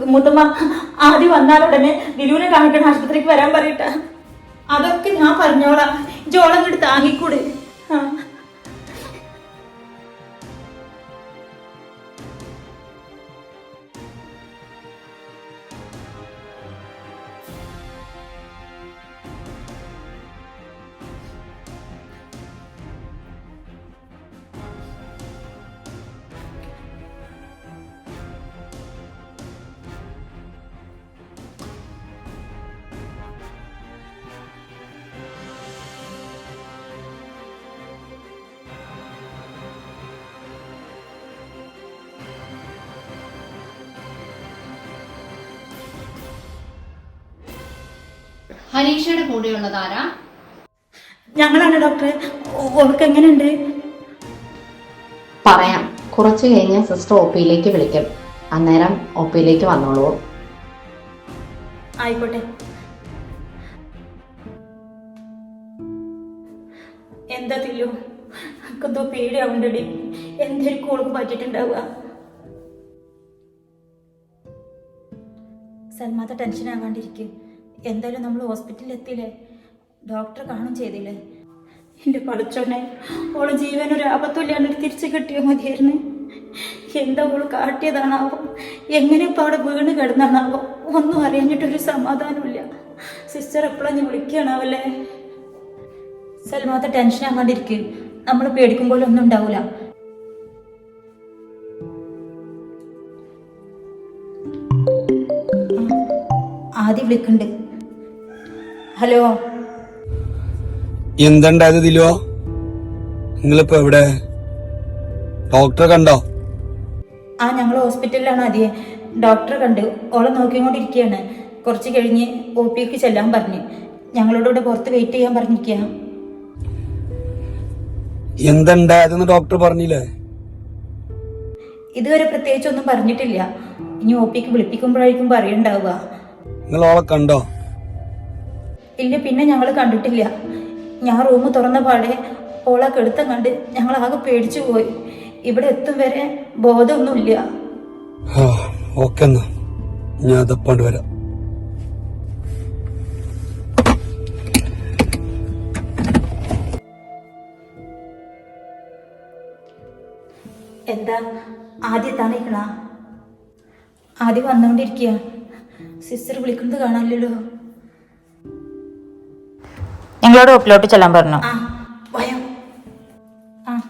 മുത്തമ്മ ആദ്യം വന്നാൽ ഉടനെ ദിലുവിനെ കാണിക്കണം ആശുപത്രിക്ക് വരാൻ പറയട്ടെ. അതൊക്കെ ഞാൻ പറഞ്ഞോളാം. ജോളം ഇങ്ങോട്ട് താങ്ങിക്കൂട്. ആ. ഹനീഷയുടെ കൂടെയുള്ളത് ആരാ? ഞങ്ങളാണ് ഡോക്ടറെ. ഓൾക്ക് എങ്ങനെയുണ്ട്? പറയാം. കുറച്ച് കഴിഞ്ഞ് സിസ്റ്റർ ഒ പിയിലേക്ക് വിളിക്കും. അന്നേരം ഒ പിയിലേക്ക് വന്നോളൂ. ആയിക്കോട്ടെ. എന്താ തില്ലു? എന്തോ പേടിയാവുണ്ടടി എന്തായിരിക്കും ഓൾക്ക് പറ്റിയിട്ടുണ്ടാവുക. സൽമാത്ത ടെൻഷൻ ആകാണ്ടിരിക്കും എന്തായാലും നമ്മൾ ഹോസ്പിറ്റലിൽ എത്തിയില്ലേ? ഡോക്ടർ കാണും ചെയ്തില്ലേ? എന്റെ പഠിച്ചോനെ ഓൾ ജീവൻ ഒരു ആപത്തുമില്ലാണ്ട് തിരിച്ചു കിട്ടിയാൽ മതിയായിരുന്നു. എന്താ ഓൾ കാട്ടിയതാണാവോ? എങ്ങനെ ഇപ്പം അവിടെ വീണ് കിടന്നാണാവോ ഒന്നും അറിയാഞ്ഞിട്ടൊരു സമാധാനമില്ല സിസ്റ്റർ എപ്പോഴാണ് വിളിക്കുകയാണാവല്ലേ? സൽമാത്ത ടെൻഷൻ ആകാണ്ടിരിക്കും നമ്മൾ പേടിക്കുമ്പോൾ ഒന്നും ഉണ്ടാവില്ല ആദ്യം വിളിക്കുന്നുണ്ട് ഹലോ. എന്തുണ്ടായത് ദിലോ? നിങ്ങളിപ്പോ എവിടെ? ഡോക്ടറെ കണ്ടോ? ആ ഞങ്ങൾ ഹോസ്പിറ്റലിലാണ് ആദ്യം. ഡോക്ടറെ കണ്ട്. ഓളെ നോക്കിക്കൊണ്ടിരിക്കുകയാണ് കുറച്ച് കഴിഞ്ഞ് ഒ പിക്ക് ചെല്ലാൻ പറഞ്ഞു. ഞങ്ങളോട് ഇവിടെ പുറത്ത് വെയിറ്റ് ചെയ്യാൻ പറഞ്ഞിരിക്കുക എന്തുണ്ടായതെന്ന് ഡോക്ടർ പറഞ്ഞില്ലേ? ഇതുവരെ പ്രത്യേകിച്ചൊന്നും പറഞ്ഞിട്ടില്ല. ഇനി ഒ പിക്ക് വിളിപ്പിക്കുമ്പോഴായിരിക്കും പറയണ്ടാവുക. നിങ്ങൾ ഓളെ കണ്ടോ? ഇല്ല പിന്നെ ഞങ്ങൾ കണ്ടിട്ടില്ല. ഞാൻ റൂം തുറന്ന പാടെ ഓളെ കെടുത്തം കണ്ട് ഞങ്ങൾ ആകെ പേടിച്ചു പോയി. ഇവിടെ എത്തും വരെ ബോധമൊന്നുമില്ല. ഓക്കെ എന്നാ. ഞാൻ തപ്പാണ്ട് വരാം. എന്താ? ആദ്യ താണിക്കണ ആദ്യം വന്നുകൊണ്ടിരിക്കുക സിസ്റ്റർ വിളിക്കുന്നത് കാണാനില്ലല്ലോ. ഞങ്ങളോട് ഒപ്പിലോട്ട് ചെല്ലാൻ പറഞ്ഞു. ആ.